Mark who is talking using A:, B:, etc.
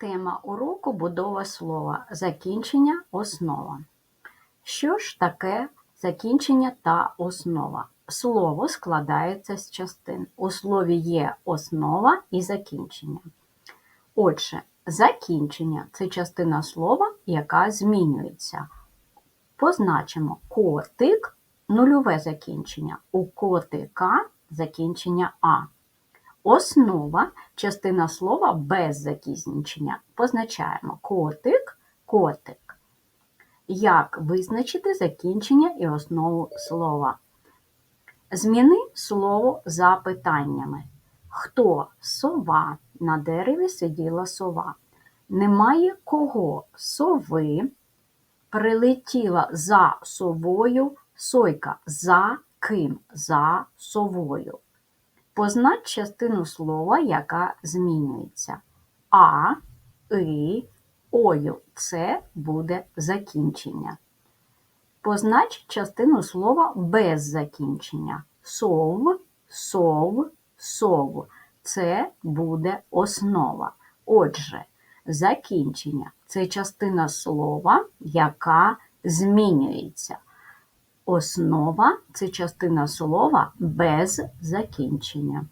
A: Тема уроку будова слова. Закінчення основа. Що ж таке закінчення та основа? Слово складається з частин. У слові є основа і закінчення. Отже, закінчення це частина слова, яка змінюється. Позначимо котик нульове закінчення. У котика закінчення А. Основа частина слова без закінчення. Позначаємо котик, котик. Як визначити закінчення і основу слова? Зміни слово запитаннями. Хто сова? На дереві сиділа сова. Немає кого сови. Прилетіла за совою сойка. За ким? За совою. Познач частину слова, яка змінюється. А, и, ою це буде закінчення. Познач частину слова без закінчення. Сов, сов, сов. Це буде основа. Отже, закінчення це частина слова, яка змінюється. Основа це частина слова без закінчення.